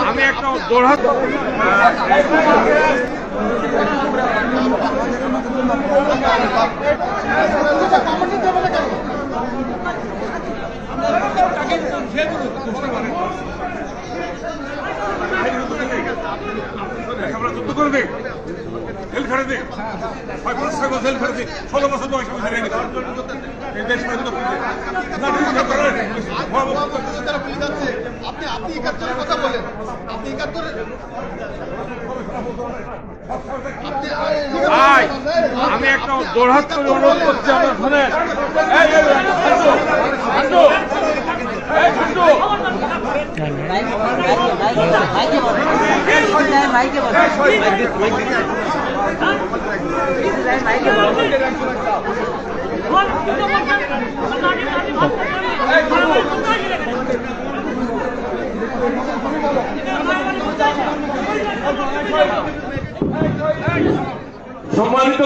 আমি একটা দৌড়াত যুদ্ধ করে বছর জেল আমি আপনি আপনি একাত্তরের কথা বলেন আপনি একাত্তরের আমি একটা দৌড়াত করে অনুরোধ করছি আমার শুনে এই, এই, এই, ঠান্ডু, ঠান্ডু, এই, ঠান্ডু, মাইকে বল মাইকে বল মাইকে বল সম্মানিত